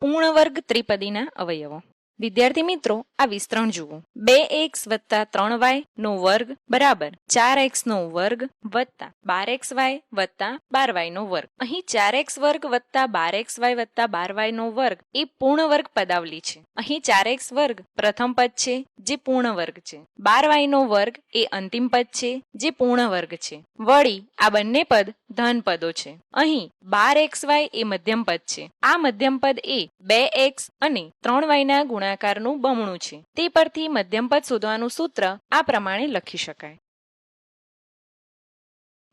પૂર્ણ વર્ગ ત્રિપદીના અવયવો. વિદ્યાર્થી મિત્રો, આ વિસ્તરણ જુઓ. બે એક્સ વત્તા ત્રણ વાય નો વર્ગ બરાબર. ચાર એક્સ નો વર્ગ વત્તા બાર એક્સ વાય વત્તા બાર વાય નો વર્ગ. અહીં ચાર એક્સ વર્ગ વત્તા બાર એક્સ વાય વત્તા બાર વાય નો વર્ગ એ પૂર્ણ વર્ગ પદાવલી છે. અહીં ચાર એક્સ વર્ગ પ્રથમ પદ છે, જે પૂર્ણ વર્ગ છે. બાર વાય નો વર્ગ એ અંતિમ પદ છે, જે પૂર્ણ વર્ગ છે. વળી, આ બંને પદ ધન પદો છે. અહીં બાર એક્સ વાય એ મધ્યમ પદ છે. આ મધ્યમ પદ એ બે એક્સ અને ત્રણ વાયના ગુણાકારનું બમણું છે. તે પરથી મધ્યમ પદ શોધવાનું સૂત્ર આ પ્રમાણે લખી શકાય.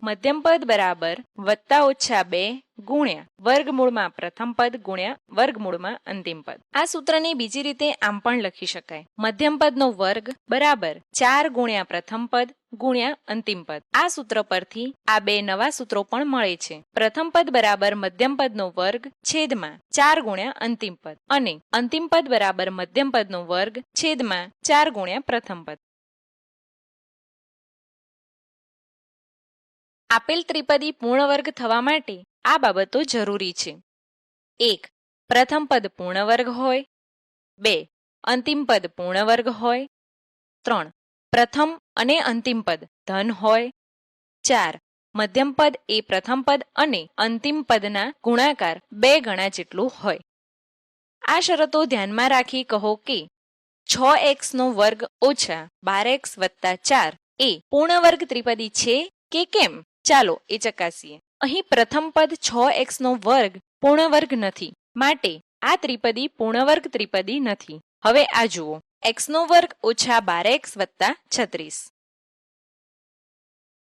મધ્યમ પદ બરાબર વત્તા ઓછા બે ગુણ્યા વર્ગમૂળમાં પ્રથમ પદ ગુણ્યા વર્ગમૂળમાં અંતિમ પદ. આ સૂત્રને બીજી રીતે આમ પણ લખી શકાય. મધ્યમ પદનો વર્ગ બરાબર ચાર ગુણ્યા પ્રથમ પદ ગુણ્યા અંતિમ પદ. આ સૂત્ર પરથી આ બે નવા સૂત્રો પણ મળે છે. પ્રથમ પદ બરાબર મધ્યમ પદનો વર્ગ છેદમાં ચાર ગુણ્યા અંતિમ પદ. અને અંતિમ પદ બરાબર મધ્યમ પદનો વર્ગ છેદમાં ચાર ગુણ્યા પ્રથમ પદ. આપેલ ત્રિપદી પૂર્ણ વર્ગ થવા માટે આ બાબતો જરૂરી છે. એક, પ્રથમ પદ પૂર્ણ વર્ગ હોય. બે, અંતિમ પદ પૂર્ણ વર્ગ હોય. ત્રણ, પ્રથમ અને અંતિમ પદ ધન હોય. ચાર, મધ્યમ પદ એ પ્રથમ પદ અને અંતિમ પદના ગુણાકાર બે ગણા જેટલું હોય. આ શરતો ધ્યાનમાં રાખી કહો કે છ એક્સ નો વર્ગ ઓછા બાર એક્સ વત્તા ચાર એ પૂર્ણ વર્ગ ત્રિપદી છે કે કેમ? ચાલો એ ચકાસીએ. અહીં પ્રથમ પદ છ એક્સનો વર્ગ પૂર્ણવર્ગ નથી. માટે આ ત્રિપદી પૂર્ણવર્ગ ત્રિપદી નથી. હવે આ જુઓ. એક્સનો વર્ગ ઓછા બાર એક્સ વત્તા છત્રીસ.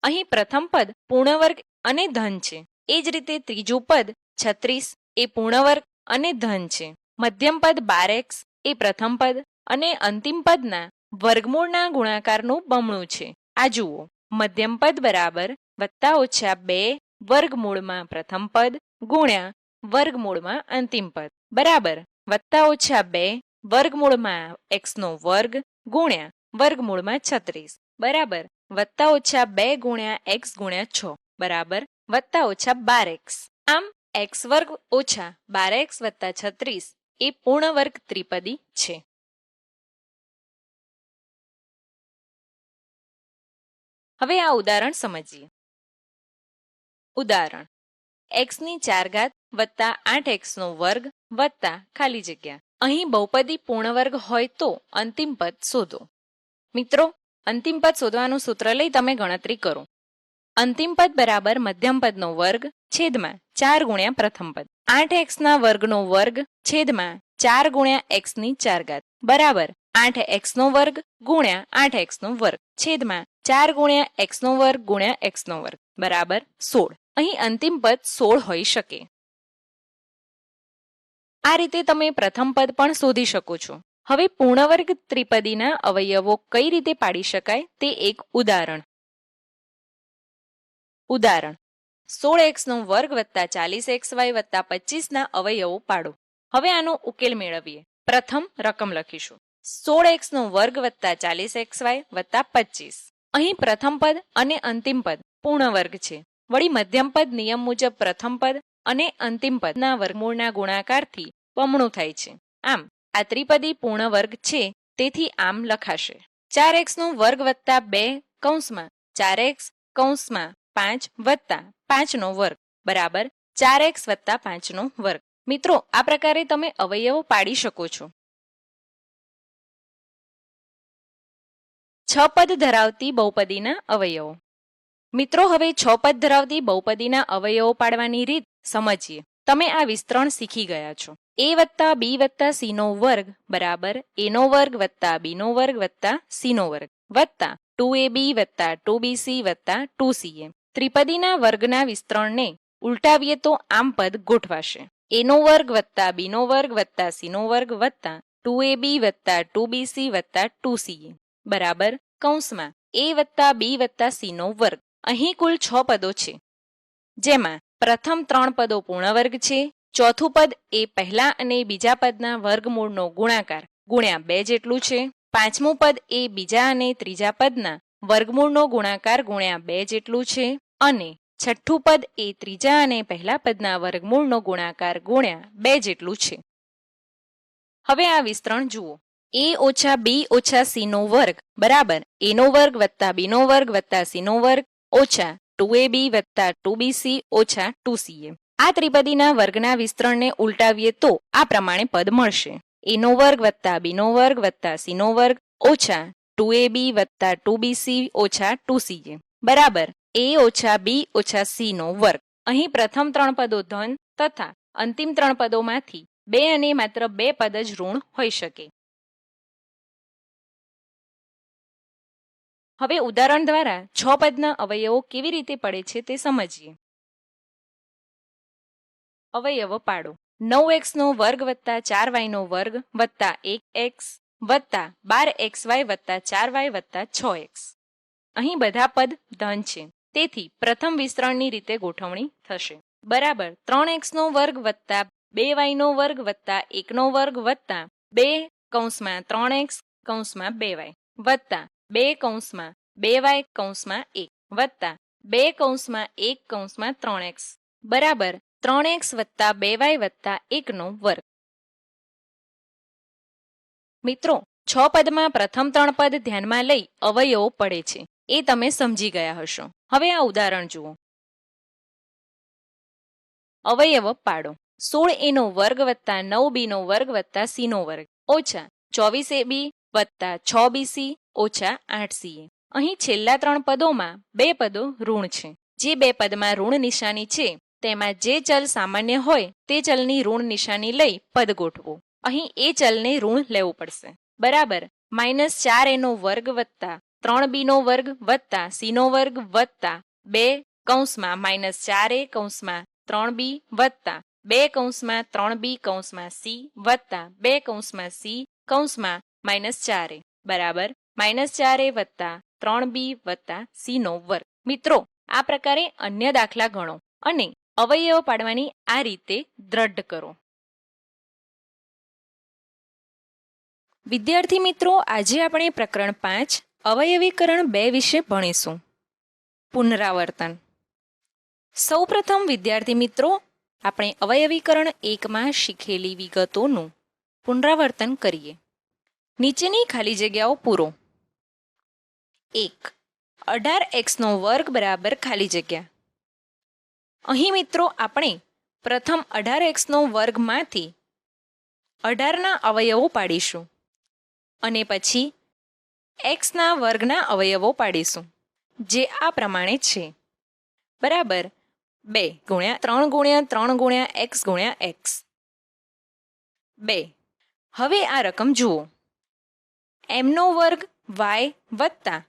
અહીં પ્રથમ પદ પૂર્ણવર્ગ અને ધન છે. એ જ રીતે ત્રીજું પદ છત્રીસ એ પૂર્ણવર્ગ અને ધન છે. મધ્યમ પદ બાર એક્સ એ પ્રથમ પદ અને અંતિમ પદના વર્ગમૂળના ગુણાકારનું બમણું છે. આ જુઓ. મધ્યમ પદ બરાબર વત્તા ઓછા બે વર્ગમૂળમાં પ્રથમ પદ ગુણ્યા વર્ગમૂળમાં અંતિમ પદ. બરાબર. વત્તા ઓછા બે વર્ગમૂળમાં એક્સ નો વર્ગ ગુણ્યા વર્ગમૂળમાં છત્રીસ. બરાબર. વત્તા ઓછા બે ગુણ્યા એક્સ ગુણ્યા છ. બરાબર. વત્તા ઓછા બાર એક્સ. આમ એક્સ વર્ગ ઓછા બાર એક્સ વત્તા છત્રીસ એ પૂર્ણ વર્ગ ત્રિપદી છે. હવે આ ઉદાહરણ સમજીએ. ઉદાહરણ એક્સની ચાર ઘાત વત્તા આઠ એક્સનો વર્ગ વત્તા ખાલી જગ્યા. અહીં બહુપદી પૂર્ણ વર્ગ હોય તો અંતિમ પદ શોધો. મિત્રો, અંતિમ પદ શોધવાનું સૂત્ર લઈ તમે ગણતરી કરો. અંતિમ પદ બરાબર મધ્યમ પદનો વર્ગ છેદમાં ચાર ગુણ્યા પ્રથમ પદ. આઠ એક્સના વર્ગનો વર્ગ છેદમાં ચાર ગુણ્યા એક્સની ચાર ઘાત. બરાબર આઠ એક્સનો વર્ગ ગુણ્યા આઠ એક્સનો વર્ગ છેદમાં ચાર ગુણ્યા એક્સનો વર્ગ ગુણ્યા એક્સનો વર્ગ, બરાબર? સોળ. અહીં અંતિમ પદ સોળ હોઈ શકે. આ રીતે તમે પ્રથમ પદ પણ શોધી શકો છો. હવે પૂર્ણવર્ગ ત્રિપદીના અવયવો કઈ રીતે પાડી શકાય તે એક ઉદાહરણ. ઉદાહરણ. સોળ એક્સ નો વર્ગ વત્તા ચાલીસ એક્સ વાય વત્તા પચીસના અવયવો પાડો. હવે આનો ઉકેલ મેળવીએ. પ્રથમ રકમ લખીશું. સોળ એક્સ નો વર્ગ વત્તા ચાલીસ એક્સ વાય વત્તા પચીસ. અહીં પ્રથમ પદ અને અંતિમ પદ પૂર્ણ વર્ગ છે. વળી મધ્યમ પદ નિયમ મુજબ પ્રથમ પદ અને અંતિમ પદના વર્ગમૂળના ગુણાકારથી બમણું થાય છે. આમ, આ ત્રિપદી પૂર્ણ વર્ગ છે, તેથી આમ લખાશે. ચાર નો વર્ગ વત્તા બે કૌંસમાં, ચાર એક્સ કૌંસમાં પાંચ વત્તા પાંચનો વર્ગ, બરાબર ચાર એક્સ વત્તા પાંચનો વર્ગ. મિત્રો, આ પ્રકારે તમે અવયવો પાડી શકો છો. છ પદ ધરાવતી બહુપદીના અવયવો. મિત્રો, હવે છ પદ ધરાવતી બહુપદીના અવયવો પાડવાની રીત સમજીએ. તમે આ વિસ્તરણ શીખી ગયા છો. એ વત્તા બી વત્તા સી નો વર્ગ બરાબર એનો વર્ગ વત્તા બીનો વર્ગ વત્તા સીનો વર્ગ વત્તા ટુ એ બી વત્તા ટુ બી સી વત્તા ટુ સી એ. ત્રિપદીના વર્ગના વિસ્તરણને ઉલટાવીએ તો આમ પદ ગોઠવાશે. એનો વર્ગ વત્તા બીનો વર્ગ વત્તા સીનો વર્ગ વત્તા ટુ એ બી વત્તા ટુ બી સી વત્તા ટુ સી એ. બરાબર, કૌંસમાં. એ વત્તા બી વત્તા સીનો વર્ગ. અહીં કુલ છ પદો છે. જેમાં પ્રથમ ત્રણ પદો પૂર્ણ વર્ગ છે, ચોથું પદ એ પહેલા અને બીજા પદના વર્ગમૂળનો ગુણાકાર, ગુણ્યા બે જેટલું છે. પાંચમું પદ એ બીજા અને ત્રીજા પદના વર્ગમૂળનો ગુણાકાર, ગુણ્યા બે જેટલું છે. અને છઠ્ઠું પદ એ ત્રીજા અને પહેલા પદના વર્ગમૂળનો ગુણાકાર, ગુણ્યા બે જેટલું છે. હવે આ વિસ્તરણ જુઓ. એ ઓછા બી ઓછા સી નો વર્ગ, બરાબર? એ નો વર્ગ વત્તા બી નો વર્ગ વત્તા સી નો વર્ગ ઓછા ટુ એ બી વત્તા ટુ બી સી ઓછા ટુ સી એ. આ ત્રિપદીના વર્ગના વિસ્તરણને ઉલટાવીએ તો આ પ્રમાણે પદ મળશે. એ નો વર્ગ વત્તા બી નો વર્ગ વત્તા સી નો વર્ગ ઓછા ટુ એ બી વત્તા ટુ બી સી ઓછા ટુ સી એ. બરાબર? એ ઓછા બી ઓછા સી નો વર્ગ. અહીં પ્રથમ ત્રણ પદો ધન તથા અંતિમ ત્રણ પદોમાંથી બે અને માત્ર બે પદ જ ઋણ હોઈ શકે. હવે ઉદાહરણ દ્વારા છ પદના અવયવો કેવી રીતે પડે છે તે સમજીએ. અવયવો પાડો. નવ એક્સ નો વર્ગ વત્તા ચાર વાય નો વર્ગ વત્તા એક એક્સ વત્તા બાર એક્સ વાય વત્તા ચાર વાય વત્તા છ એક્સ. અહીં બધા પદ ધન છે. તેથી પ્રથમ વિસ્તરણની રીતે ગોઠવણી થશે. બરાબર. ત્રણ એક્સ નો વર્ગ વત્તા બે વાય નો વર્ગ વત્તા એકનો વર્ગ વત્તા બે કૌંસમાં ત્રણ એક્સ કૌંસમાં બે વાય વત્તા બે કૌંસમાં, બે વાય કૌંસમાં એક, વત્તા બે કૌંસમાં એક કૌંસમાં ત્રણ એક્સ. બરાબર, ત્રણ એક્સ વત્તા બે વાય વત્તા એકનો વર્ગ. મિત્રો, છ પદમાં પ્રથમ ત્રણ પદ ધ્યાનમાં લઈ અવયવો પડે છે. એ તમે સમજી ગયા હશો. હવે આ ઉદાહરણ જુઓ. અવયવ પાડો. સોળ એનો વર્ગ વત્તા નવ બીનો વર્ગ વત્તા સીનો વર્ગ. ઓછા ચોવીસ એ બી વત્તા છ બીસી ઓછા આઠ સીએ અહીં છેલ્લા ત્રણ પદોમાં બે પદો ઋણ છે. જે બે પદમાં ઋણ નિશાની છે, તેમાં જે ચલ સામાન્ય હોય તે ચલની ઋણ નિશાની લઈ પદ ગોઠવો. અહીં એ ચલને ઋણ લેવું પડશે. બરાબર, માઇનસ ચાર એનો વર્ગ વત્તા ત્રણ બીનો વર્ગ વત્તા સીનો વર્ગ વત્તા બે કૌંસમાં માઇનસ ચાર એ કૌંસમાં ત્રણ બી વત્તા બે કૌંસમાં ત્રણ બી કૌંસમાં સી વત્તા બે કૌંસમાં સી કૌંસમાં માઇનસ ચાર એ. બરાબર? માઇનસ ચાર એ વત્તા ત્રણ બી વત્તા સી નો વર્ગ. મિત્રો, આ પ્રકારે અન્ય દાખલા ગણો અને અવયવ પાડવાની આ રીતે દ્રઢ કરો. વિદ્યાર્થી મિત્રો, આજે આપણે પ્રકરણ પાંચ, અવયવીકરણ બે વિશે ભણીશું. પુનરાવર્તન. સૌપ્રથમ વિદ્યાર્થી મિત્રો, આપણે અવયવીકરણ એકમાં શીખેલી વિગતોનું પુનરાવર્તન કરીએ. નીચેની ખાલી જગ્યાઓ પૂરો. એક, અઢાર એક્સનો વર્ગ બરાબર ખાલી જગ્યા. અહીં મિત્રો આપણે પ્રથમ અઢાર એક્સનો વર્ગમાંથી અઢારના અવયવો પાડીશું અને પછી એક્સના વર્ગના અવયવો પાડીશું, જે આ પ્રમાણે છે. બરાબર બે ગુણ્યા ત્રણ ગુણ્યા ત્રણ ગુણ્યા એક્સ ગુણ્યા એક્સ. બે, હવે આ રકમ જુઓ. એમનો વર્ગ વાય વત્તા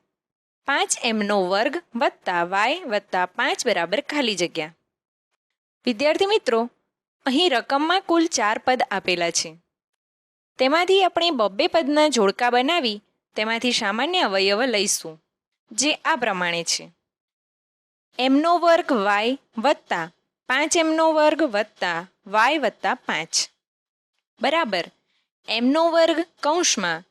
પાંચ એમનો વર્ગ વત્તા વાય વત્તા પાંચ બરાબર ખાલી જગ્યા. વિદ્યાર્થી મિત્રો, અહીં રકમમાં કુલ ચાર પદ આપેલા છે. તેમાંથી આપણે બબ્બે પદના જોડકા બનાવી તેમાંથી સામાન્ય અવયવ લઈશું, જે આ પ્રમાણે છે. એમનો વર્ગ વાય વત્તા પાંચ એમનો વર્ગ વત્તા વાય વત્તા પાંચ. બરાબર. એમનો વર્ગ કૌંસમાં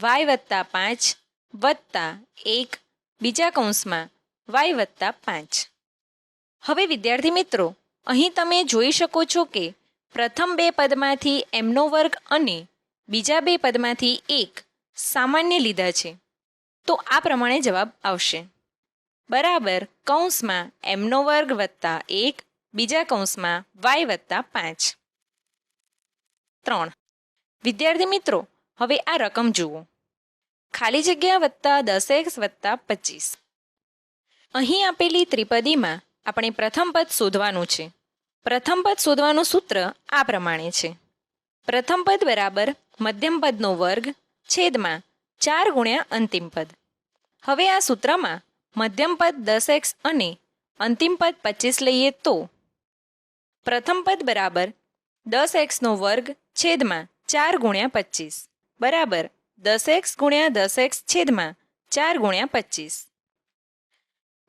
વાય વત્તા પાંચ વત્તા એક બીજા કૌંસમાં વાય વત્તા પાંચ. હવે વિદ્યાર્થી મિત્રો, અહીં તમે જોઈ શકો છો કે પ્રથમ બે પદમાંથી એમનો વર્ગ અને બીજા બે પદમાંથી એક સામાન્ય લીધા છે. તો આ પ્રમાણે જવાબ આવશે. બરાબર, કૌંસમાં એમનો વર્ગ વત્તા એક, બીજા કૌંસમાં વાય વત્તા પાંચ. ત્રણ. વિદ્યાર્થી મિત્રો હવે આ રકમ જુઓ. ખાલી જગ્યા વત્તા દસ એક્સ વત્તા પચીસ. અહીં આપેલી ત્રિપદીમાં આપણે પ્રથમ પદ શોધવાનું છે. પ્રથમ પદ શોધવાનું સૂત્ર આ પ્રમાણે છે. પ્રથમ પદ બરાબર મધ્યમ પદનો વર્ગ છેદમાં ચાર ગુણ્યા અંતિમ પદ. હવે આ સૂત્રમાં મધ્યમ પદ દસ એક્સ અને અંતિમ પદ પચીસ લઈએ તો. પ્રથમ પદ બરાબર દસ એક્સનો વર્ગ છેદમાં ચાર ગુણ્યા પચીસ. બરાબર. દસ એક્સ ગુણ્યા દસ એક્સ છેદમાં ચાર ગુણ્યા પચીસ.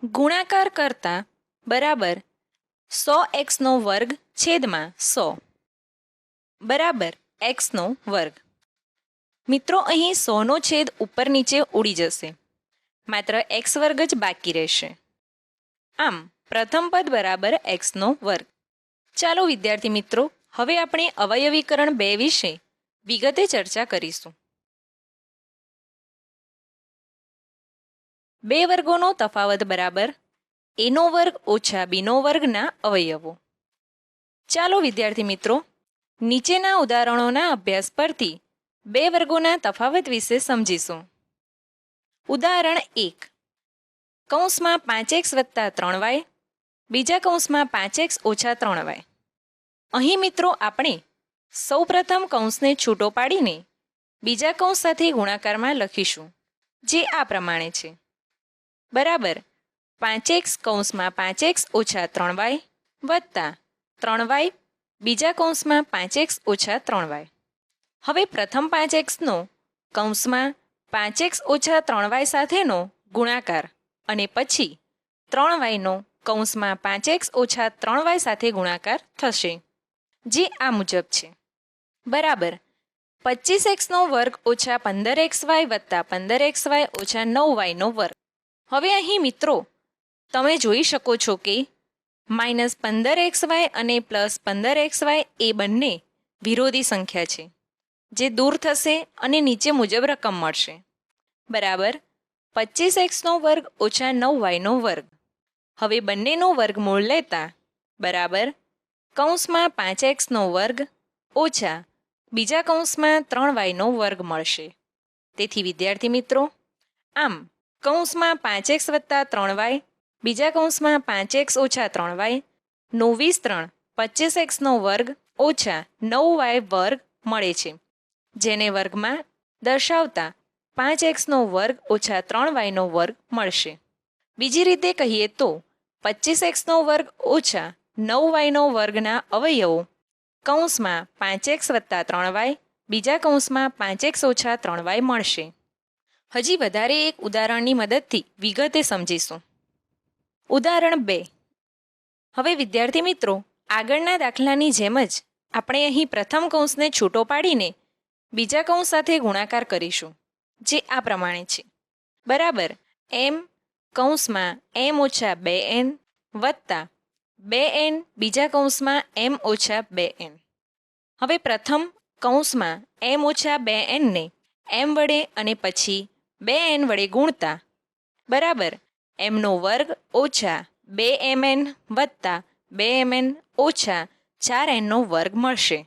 ગુણાકાર કરતા બરાબર સો એક્સનો વર્ગ છેદમાં સો. બરાબર એક્સનો વર્ગ. મિત્રો, અહીં સોનો છેદ ઉપર નીચે ઉડી જશે. માત્ર એક્સ વર્ગ જ બાકી રહેશે. આમ, પ્રથમ પદ બરાબર એક્સનો વર્ગ. ચાલો વિદ્યાર્થી મિત્રો, હવે આપણે અવયવીકરણ બે વિશે વિગતે ચર્ચા કરીશું. બે વર્ગોનો તફાવત બરાબર. એનો વર્ગ ઓછા બીનો વર્ગના અવયવો. ચાલો વિદ્યાર્થી મિત્રો, નીચેના ઉદાહરણોના અભ્યાસ પરથી બે વર્ગોના તફાવત વિશે સમજીશું. ઉદાહરણ એક. કૌંસમાં પાંચ એક્સ વત્તા ત્રણ વાય, બીજા કૌંસમાં પાંચ એક્સ ઓછા ત્રણ વાય. અહીં મિત્રો આપણે સૌપ્રથમ કૌંસને છૂટો પાડીને બીજા કૌંસ સાથે ગુણાકારમાં લખીશું, જે આ પ્રમાણે છે. બરાબર પાંચ એક્સ કૌંસમાં પાંચ એક્સ ઓછા ત્રણ વાય વત્તા ત્રણ વાય બીજા કૌંસમાં પાંચ એક્સ ઓછા ત્રણ વાય હવે પ્રથમ પાંચ એક્સનો કૌંસમાં પાંચ એક્સ ઓછા ત્રણ વાય સાથેનો ગુણાકાર અને પછી ત્રણ વાયનો કૌંસમાં પાંચ એક્સ ઓછા ત્રણ વાય સાથે ગુણાકાર થશે, જે આ મુજબ છે. બરાબર. પચીસ એક્સનો વર્ગ ઓછા પંદર એક્સ વાય વત્તા પંદર એક્સ વાય ઓછા નવ વાયનો વર્ગ. હવે અહીં મિત્રો, તમે જોઈ શકો છો કે માઇનસ પંદર એક્સ વાય અને પ્લસ પંદર એક્સ વાય એ બંને વિરોધી સંખ્યા છે, જે દૂર થશે અને નીચે મુજબ રકમ મળશે. બરાબર. પચીસ એક્સનો વર્ગ ઓછા નવ વાયનો વર્ગ. હવે બંનેનો વર્ગમૂળ લેતા, બરાબર, કૌંસમાં પાંચ એક્સનો વર્ગ ઓછા બીજા કૌંસમાં ત્રણ વાયનો વર્ગ મળશે. તેથી વિદ્યાર્થી મિત્રો, આમ કૌંસમાં પાંચ એક્સ વત્તા ત્રણ વાય, બીજા કૌંસમાં પાંચ એક્સ ઓછા ત્રણ વાય, નો વીસ ત્રણ પચીસ એક્સનો વર્ગ ઓછા નવ વાય વર્ગ મળે છે. જેને વર્ગમાં દર્શાવતા પાંચ એક્સનો વર્ગ ઓછા ત્રણ વાયનો વર્ગ મળશે. બીજી રીતે કહીએ તો પચીસ એક્સનો વર્ગ ઓછા નવ વાયનો વર્ગના અવયવો કૌંસમાં પાંચ એક્સ વત્તા ત્રણ વાય, બીજા કૌંસમાં પાંચ એક્સ ઓછા ત્રણ વાય મળશે. હજી વધારે એક ઉદાહરણની મદદથી વિગતે સમજીશું. ઉદાહરણ બે. હવે વિદ્યાર્થી મિત્રો, આગળના દાખલાની જેમ જ આપણે અહીં પ્રથમ કૌંસને છૂટો પાડીને બીજા કૌંસ સાથે ગુણાકાર કરીશું, જે આ પ્રમાણે છે. બરાબર, એમ કૌંસમાં એમ ઓછા બે એન વત્તા બે એન, બીજા કૌંસમાં એમ ઓછા બે એન. હવે પ્રથમ કૌંસમાં એમ ઓછા બે એનને એમ વડે અને પછી બે એન વડે ગુણતા. બરાબર, એમનો વર્ગ ઓછા બે એમ એન વત્તા બે એમ એન ઓછા ચાર એનનો વર્ગ મળશે.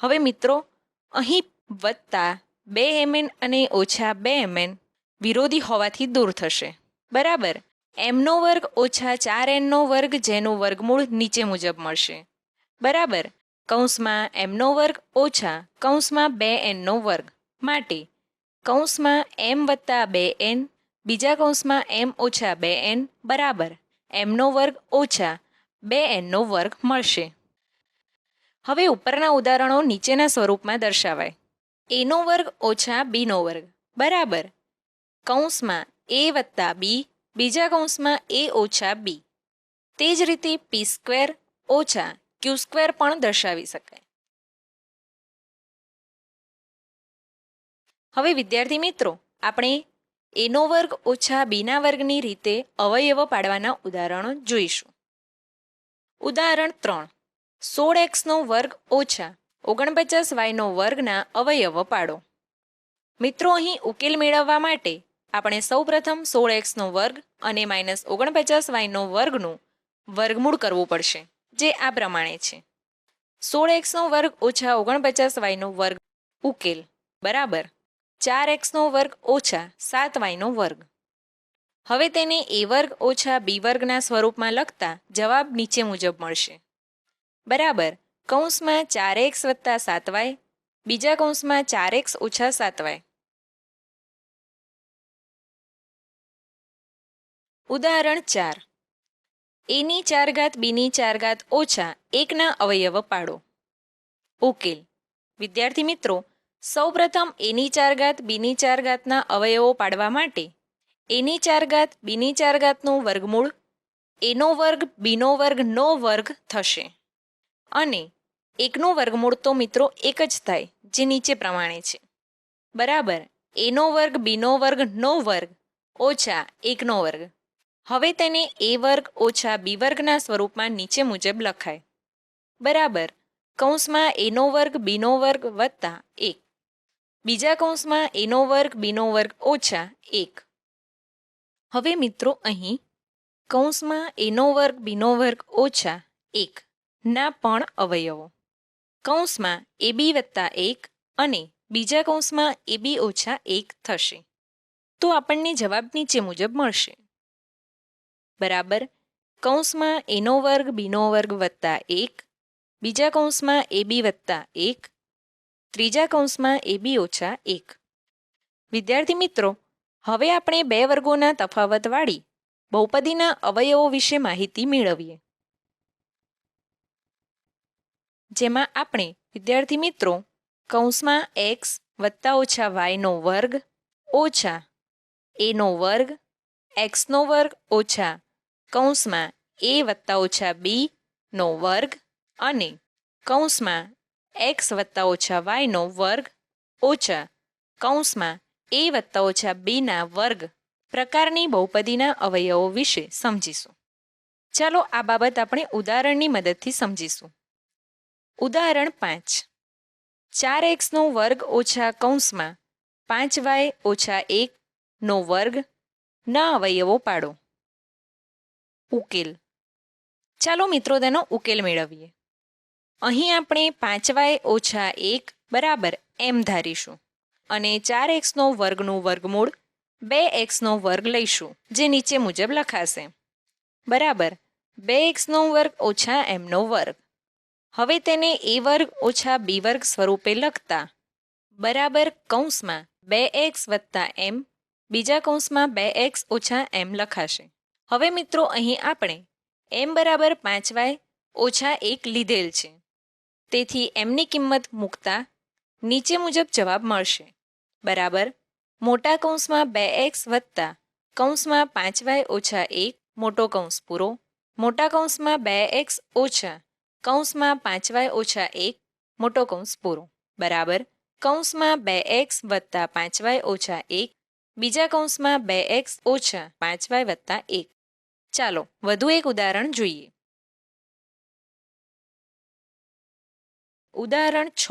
હવે મિત્રો, અહીં વત્તા બે એમએન અને ઓછા બે એમએન વિરોધી હોવાથી દૂર થશે. બરાબર એમનો વર્ગ ઓછા ચાર એનનો વર્ગ જેનું વર્ગમૂળ નીચે મુજબ મળશે. બરાબર, કૌંસમાં એમનો વર્ગ ઓછા કૌંસમાં બે એનનો વર્ગ માટે. કૌંસમાં એમ વત્તા બે એન, બીજા કૌંસમાં એમ ઓછા બે એન, બરાબર, એમનો વર્ગ ઓછા બે એનનો વર્ગ મળશે. હવે ઉપરના ઉદાહરણો નીચેના સ્વરૂપમાં દર્શાવાય. એનો વર્ગ ઓછા બીનો વર્ગ, બરાબર. કૌંસમાં એ વત્તા બી બીજા કૌંસમાં એ ઓછા બી. તે જ રીતે પી સ્ક્વેર ઓછા ક્યુ સ્ક્વેર પણ દર્શાવી શકાય. હવે વિદ્યાર્થી મિત્રો, આપણે એનો વર્ગ ઓછા બીના વર્ગની રીતે અવયવો પાડવાના ઉદાહરણો જોઈશું. ઉદાહરણ ત્રણ. સોળ એક્સનો વર્ગ ઓછા ઓગણપચાસ વાયનો વર્ગના અવયવો પાડો. મિત્રો, અહીં ઉકેલ મેળવવા માટે આપણે સૌપ્રથમ સોળ એક્સનો વર્ગ અને માઇનસ ઓગણપચાસ વાયનો વર્ગનું વર્ગમૂળ કરવું પડશે, જે આ પ્રમાણે છે. સોળ એક્સનો વર્ગ ઓછા ઓગણપચાસ વાયનો વર્ગ ઉકેલ, બરાબર. ચાર એક્સનો વર્ગ ઓછા સાત વાયનો વર્ગ. હવે તેને એ વર્ગ ઓછા બી વર્ગના સ્વરૂપમાં લખતા જવાબ નીચે મુજબ મળશે. બરાબર, કૌંસમાં ચાર એક્સ વત્તા સાત વાય, બીજા કૌંસમાં ચાર એક્સ ઓછા સાત વાય. ઉદાહરણ ચાર. એની ચાર ઘાત બીની ચાર ઘાત ઓછા એકના અવયવ પાડો. ઉકેલ. વિદ્યાર્થી મિત્રો, સૌપ્રથમ એની ચાર ઘાત બીની ચાર ઘાતના અવયવો પાડવા માટે એની ચાર ઘાત બીની ચાર ઘાતનું વર્ગમૂળ એનો વર્ગ બીનો વર્ગ, નો વર્ગ થશે. અને એકનું વર્ગમૂળ તો મિત્રો એક જ થાય, જે નીચે પ્રમાણે છે. બરાબર. એનો વર્ગ બીનો વર્ગ, નો વર્ગ ઓછા એકનો વર્ગ. હવે તેને એ વર્ગ ઓછા બી વર્ગના સ્વરૂપમાં નીચે મુજબ લખાય. બરાબર. કૌંસમાં એનો વર્ગ બીનો વર્ગ વત્તા એક. બીજા કૌંસમાં એનો વર્ગ બીનો વર્ગ ઓછા એક. હવે મિત્રો અહીં કૌંસમાં એનો વર્ગ બીનો વર્ગ ઓછા એક ના પણ અવયવો. કૌંસમાં એબી વત્તા એક અને બીજા કૌંસમાં એબી ઓછા એક થશે. તો આપણને જવાબ નીચે મુજબ મળશે. બરાબર? કૌંસમાં એનો વર્ગ, બીનો વર્ગ વત્તા એક, બીજા કૌંસમાં એબી વત્તા એક, ત્રીજા કૌંસમાં એબી ઓછા એક. વિદ્યાર્થી મિત્રો, હવે આપણે બે વર્ગોના તફાવતવાળી બહુપદીના અવયવો વિશે માહિતી મેળવીએ. જેમાં આપણે, વિદ્યાર્થી મિત્રો, કૌંસમાં એક્સ વત્તા ઓછા વાયનો વર્ગ ઓછા એનો વર્ગ એક્સનો વર્ગ ઓછા કૌંસમાં એ વત્તા ઓછા બી નો વર્ગ અને કૌંસમાં એક્સ વત્તા ઓછા વાયનો વર્ગ ઓછા કૌંસમાં એ વત્તા ઓછા બીના વર્ગ પ્રકારની બહુપદીના અવયવો વિશે સમજીશું. ચાલો આ બાબત આપણે ઉદાહરણની મદદથી સમજીશું. ઉદાહરણ પાંચ. ચાર એક્સનો વર્ગ ઓછા કૌંસમાં પાંચ વાય ઓછા એક નો વર્ગ ના અવયવો પાડો. ઉકેલ. ચાલો મિત્રો તેનો ઉકેલ મેળવીએ. અહીં આપણે પાંચ વાય ઓછા એક બરાબર એમ ધારીશું. અને ચાર એક્સનો વર્ગનું વર્ગમૂળ બે એક્સનો વર્ગ લઈશું, જે નીચે મુજબ લખાશે. બરાબર, બે એક્સનો વર્ગ ઓછા એમનો વર્ગ. હવે તેને એ વર્ગ ઓછા બી વર્ગ સ્વરૂપે લખતા બરાબર કૌંસમાં બે એક્સ વત્તા એમ બીજા કૌંસમાં બે એક્સ ઓછા એમ લખાશે. હવે મિત્રો, અહીં આપણે એમ બરાબર પાંચ વાય ઓછા એક લીધેલ છે. તેથી એમની કિંમત મૂકતા નીચે મુજબ જવાબ મળશે. બરાબર? મોટા કૌંસમાં બે એક્સ વત્તા કૌંસમાં પાંચ વાય ઓછા એક મોટો કૌંસ પૂરો. મોટા કૌંસમાં બે એક્સ ઓછા કૌંસમાં પાંચ વાય ઓછા એક મોટો કૌંસ પૂરો. બરાબર? કૌંસમાં બે એક્સ વત્તા પાંચ વાય ઓછા એક, બીજા કૌંસમાં બે એક્સ ઓછા પાંચ વાય વત્તા એક. ચાલો, વધુ એક ઉદાહરણ જોઈએ. ઉદાહરણ છ.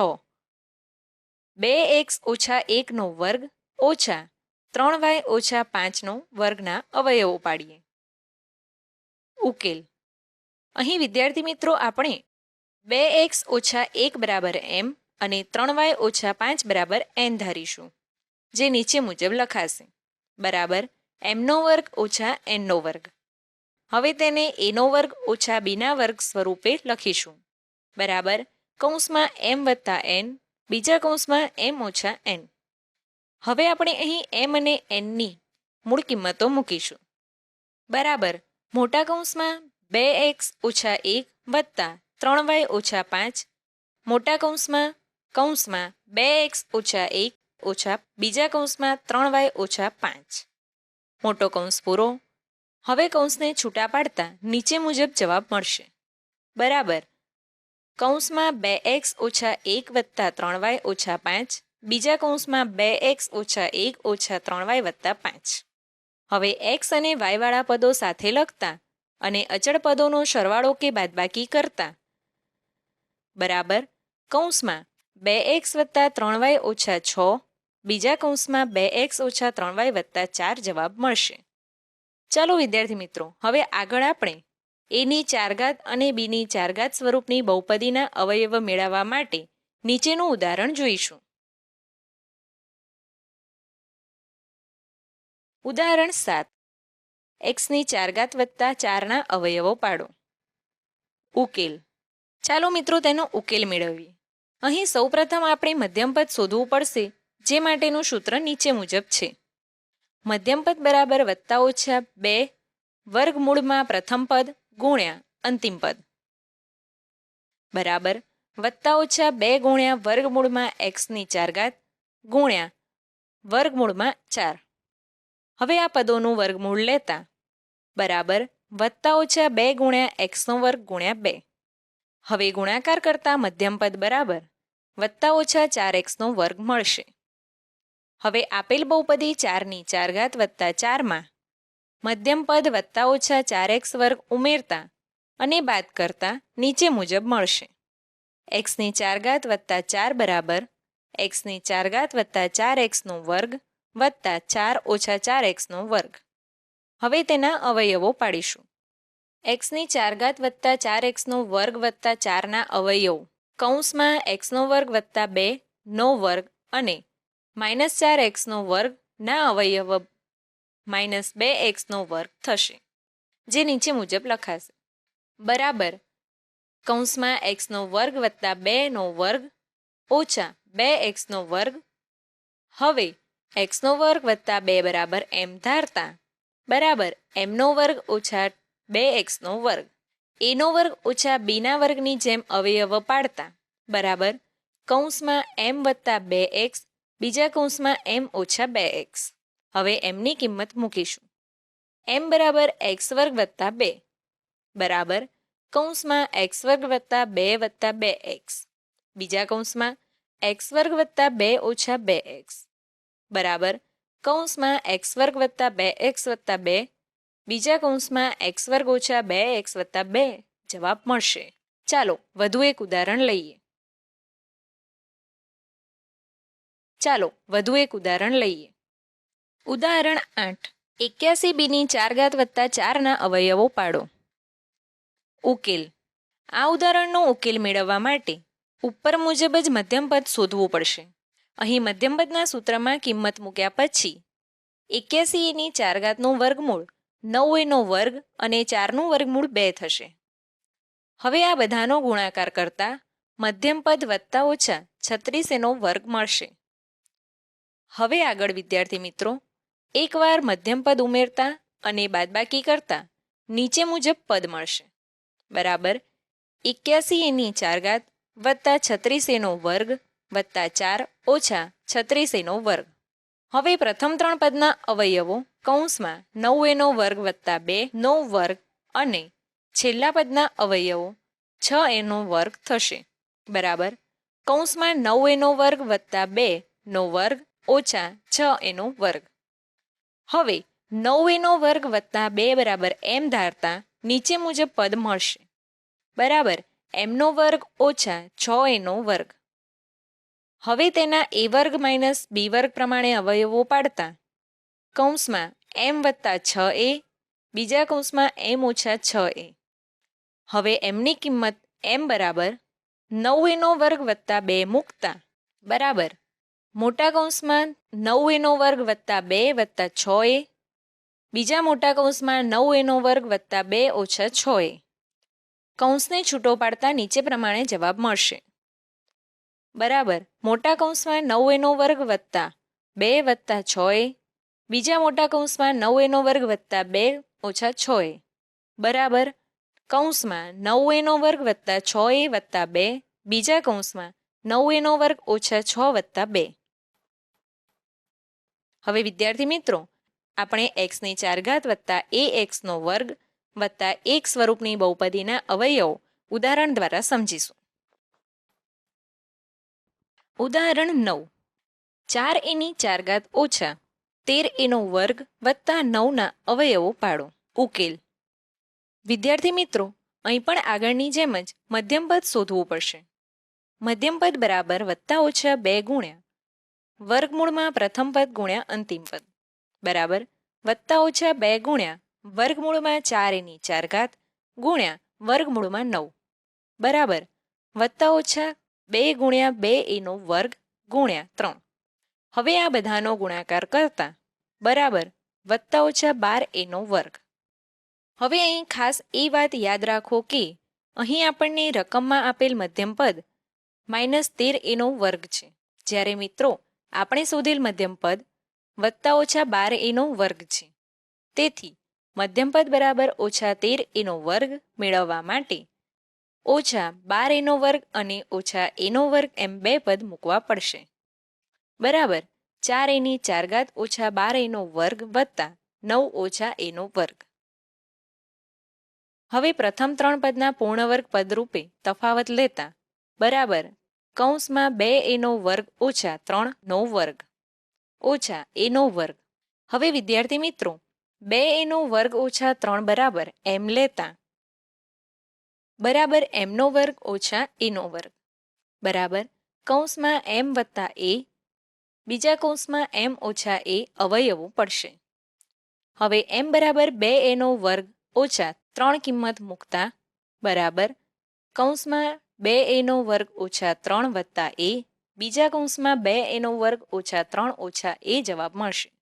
બે એક્સ ઓછા એકનો વર્ગ ઓછા ત્રણ વાય ઓછા પાંચનો વર્ગના અવયવો પાડીએ ઉકેલ. અહીં વિદ્યાર્થી મિત્રો, આપણે બે એક્સ ઓછા એક બરાબર એમ અને ત્રણ વાય ઓછા પાંચ બરાબર એન ધારીશું, જે નીચે મુજબ લખાશે. બરાબર એમનો વર્ગ ઓછા એનનો વર્ગ. હવે તેને એનો વર્ગ ઓછા બીના વર્ગ સ્વરૂપે લખીશું. બરાબર? કૌંસમાં એમ વત્તા એન બીજા કૌંસમાં એમ ઓછા એન હવે આપણે અહીં એમ અને એનની મૂળ કિંમતો મૂકીશું. બરાબર? મોટા કૌંસમાં બે એક્સ ઓછા એક વત્તા ત્રણ વાય ઓછા પાંચ. મોટા કૌંસમાં કૌંસમાં બે એક્સ ઓછા એક ઓછા બીજા કૌંસમાં ત્રણ વાય ઓછા પાંચ. મોટો કૌંસ પૂરો. હવે કૌંસને છૂટા પાડતા નીચે મુજબ જવાબ મળશે. બરાબર. કૌંસમાં બે એક્સ ઓછા એક વત્તા ત્રણ વાય ઓછા પાંચ. બીજા કૌંસમાં બે એક્સ ઓછા એક ઓછા ત્રણ વાય વત્તા પાંચ. હવે એક્સ અને વાયવાળા પદો સાથે લખતા અને અચળ પદોનો સરવાળો કે બાદબાકી કરતા. બરાબર. કૌંસમાં બે એક્સ વત્તા ત્રણ વાય ઓછા છ. બીજા કૌંસમાં બે એક્સ ઓછા ત્રણ વાય વત્તા ચાર જવાબ મળશે. ચાલો વિદ્યાર્થી મિત્રો, હવે આગળ આપણે એની ચારઘાત અને બીની ચારઘાત સ્વરૂપની બહુપદીના અવયવ મેળવવા માટે નીચેનું ઉદાહરણ જોઈશું. ઉદાહરણ સાત. એક્સની ચારઘાત વત્તા ચારના અવયવો પાડો. ઉકેલ. ચાલો મિત્રો તેનો ઉકેલ મેળવીએ. અહીં સૌપ્રથમ આપણે મધ્યમપદ શોધવું પડશે, જે માટેનું સૂત્ર નીચે મુજબ છે. મધ્યમપદ બરાબર વત્તા ઓછા બે વર્ગમૂળમાં પ્રથમ પદ ગુણ્યા અંતિમ પદ. બરાબર વત્તા ઓછા બે ગુણ્યા વર્ગમૂળમાં એક્સની ચાર ઘાત ગુણ્યા વર્ગમૂળમાં ચાર. હવે આ પદોનું વર્ગમૂળ લેતા બરાબર વત્તા ઓછા બે ગુણ્યા એક્સનો વર્ગ ગુણ્યા બે. હવે ગુણાકાર કરતા મધ્યમપદ બરાબર વત્તા ઓછા ચાર એક્સનો વર્ગ મળશે. હવે આપેલ બહુપદી ચારની ચાર ઘાત વત્તા ચારમાં મધ્યમપદ વત્તા ઓછા ચાર એક્સ વર્ગ ઉમેરતા અને બાદ કરતા નીચે મુજબ મળશે. એક્સની ચાર ઘાત વત્તા ચાર બરાબર, એક્સની ચાર ઘાત વત્તા ચાર એક્સનો વર્ગ વત્તા ચાર ઓછા ચાર એક્સનો વર્ગ. હવે તેના અવયવો પાડીશું. એક્સની ચાર ઘાત વત્તા ચાર એક્સનો વર્ગ વત્તા ચારના અવયવ, કૌંસમાં એક્સનો વર્ગ વત્તા બે, નો વર્ગ અને માઇનસ ચાર એક્સનો વર્ગ ના અવયવ માઇનસ બે એક્સનો વર્ગ થશે, જે નીચે મુજબ લખાશે. બરાબર, કૌંસમાં એક્સનો વર્ગ વત્તા બેનો વર્ગ ઓછા બે એક્સનો વર્ગ, હવે એક્સનો વર્ગ વત્તા બે બરાબર એમ ધારતા, બરાબર એમનો વર્ગ ઓછા બે એક્સનો વર્ગ. એનો વર્ગ ઓછા બીના વર્ગની જેમ અવયવ પાડતા, બરાબર, કૌંસમાં એમ વત્તા બે એક્સ બીજા કૌંસમાં એમ ઓછા બે એક્સ હવે એમની કિંમત મૂકીશું. એમ બરાબર એક્સ વર્ગ વત્તા બે. બરાબર. કૌંસમાં એક્સ વર્ગ વત્તા બે વત્તા બે એક્સ બીજા કૌંસમાં એક્સ વર્ગ વત્તા બે ઓછા બે એક્સ બરાબર. કૌંસમાં એક્સ વર્ગ વત્તા બે એક્સ વત્તા બે. બીજા કૌંસમાં એક્સ વર્ગ ઓછા બે એક્સ વત્તા બે. જવાબ મળશે. ચાલો, વધુ એક ઉદાહરણ લઈએ. ચાલો વધુ એક ઉદાહરણ લઈએ. ઉદાહરણ આઠ. એક્યાસી બીની ચાર ઘાત વત્તા ચારના અવયવો પાડો. ઉકેલ. આ ઉદાહરણનો ઉકેલ મેળવવા માટે ઉપર મુજબ જ મધ્યમપદ શોધવું પડશે. અહીં મધ્યમપદના સૂત્રમાં કિંમત મૂક્યા પછી એક્યાસી એની ચાર ઘાતનું વર્ગમૂળ નવ એનો વર્ગ અને ચારનું વર્ગમૂળ બે થશે. હવે આ બધાનો ગુણાકાર કરતા મધ્યમપદ વત્તા ઓછા છત્રીસ એનો વર્ગ મળશે. હવે આગળ, વિદ્યાર્થી મિત્રો, એકવાર મધ્યમપદ ઉમેરતા અને બાદબાકી કરતા નીચે મુજબ પદ મળશે. બરાબર? એક્યાસી એની ચાર ઘાત વત્તા છત્રીસ એનો વર્ગ વત્તા ચાર ઓછા છત્રીસ એનો વર્ગ. હવે પ્રથમ ત્રણ પદના અવયવો કૌંસમાં નવ એનો વર્ગ વત્તા બે નો વર્ગ અને છેલ્લા પદના અવયવો છ એનો વર્ગ થશે. બરાબર? કૌંસમાં નવ એનો વર્ગ વત્તા બે નો વર્ગ ઓછા છ એનો વર્ગ. હવે નવ એનો વર્ગ વત્તા બે બરાબર એમ ધારતા નીચે મુજબ પદ મળશે. બરાબર એમનો વર્ગ ઓછા છ એનો વર્ગ. હવે તેના એ વર્ગ માઇનસ બી વર્ગ પ્રમાણે અવયવો પાડતા. કૌંસમાં એમ વત્તા છ એ, બીજા કૌંસમાં એમ ઓછા છ એ. હવે એમની કિંમત એમ બરાબર નવ એનો વર્ગ વત્તા બે મૂકતા. બરાબર મોટા કૌંસમાં નવ એનો વર્ગ વત્તા બે વત્તા છ એ બીજા મોટા કૌંસમાં નવ એનો વર્ગ વત્તા બે ઓછા છ એ કૌંસને છૂટો પાડતા નીચે પ્રમાણે જવાબ મળશે. બરાબર, મોટા કૌંસમાં નવ એનો વર્ગ વત્તા બે વત્તા છ એ બીજા મોટા કૌંસમાં નવ એનો વર્ગ વત્તા બે ઓછા છ એ બરાબર, કૌંસમાં નવ એનો વર્ગ વત્તા છ એ વત્તા બે. બીજા કૌંસમાં નવ એનો વર્ગ ઓછા છ વત્તા બે. હવે વિદ્યાર્થી મિત્રો, આપણે એક્સની ચાર ઘાત વત્તા એ એક્સનો વર્ગ વત્તા એક સ્વરૂપની બહુપદીના અવયવ ઉદાહરણ દ્વારા સમજીશું. ઉદાહરણ નવ. ચાર એની ચાર ઘાત ઓછા તેર એનો વર્ગ વત્તા નવના અવયવો પાડો. ઉકેલ. વિદ્યાર્થી મિત્રો, અહીં પણ આગળની જેમ જ મધ્યમપદ શોધવું પડશે. મધ્યમપદ બરાબર વત્તા ઓછા બે ગુણ્યા વર્ગમૂળમાં પ્રથમ પદ ગુણ્યા અંતિમ પદ. બરાબર? વત્તા ઓછા બે ગુણ્યા વર્ગમૂળમાં ચાર એની ચાર ઘાત ગુણ્યા વર્ગમૂળમાં નવ. બરાબર? વત્તા ઓછા બે ગુણ્યા બે એનો વર્ગ ગુણ્યા ત્રણ. હવે આ બધાનો ગુણાકાર કરતા બરાબર વત્તા ઓછા બાર એનો વર્ગ. હવે અહીં ખાસ એ વાત યાદ રાખો કે અહીં આપણને રકમમાં આપેલ મધ્યમપદ માઇનસ તેર એનો વર્ગ છે. જ્યારે મિત્રો આપણે શોધેલ મધ્યમપદ વત્તા ઓછા બાર એનો વર્ગ છે. તેથી મધ્યમપદ બરાબર ઓછા તેર એનો વર્ગ મેળવવા માટે ઓછા બાર એનો વર્ગ અને ઓછા એનો વર્ગ એમ બે પદ મૂકવા પડશે. બરાબર ચાર એની ચાર ઘાત ઓછા બાર એનો વર્ગ વત્તા નવ ઓછા એનો વર્ગ. હવે પ્રથમ ત્રણ પદના પૂર્ણવર્ગ પદરૂપે તફાવત લેતા બરાબર કૌંસમાં બે એનો વર્ગ ઓછા ત્રણ નો વર્ગ. ઓછા એનો વર્ગ. હવે વિદ્યાર્થી મિત્રો, બે એનો વર્ગ ઓછા ત્રણ બરાબર એમ લેતા. બરાબર એમનો વર્ગ ઓછા એનો વર્ગ. બરાબર કૌંસમાં એમ વત્તા એ, બીજા કૌંસમાં એમ ઓછા એ અવયવો પડશે. હવે એમ બરાબર બે એનો વર્ગ ઓછા ત્રણ કિંમત મૂકતા, બરાબર કૌંસમાં બે એનો વર્ગ ઓછા ત્રણ વત્તા એ, બીજા કૌંસમાં બે એનો વર્ગ ઓછા ત્રણ ઓછા એ જવાબ મળશે.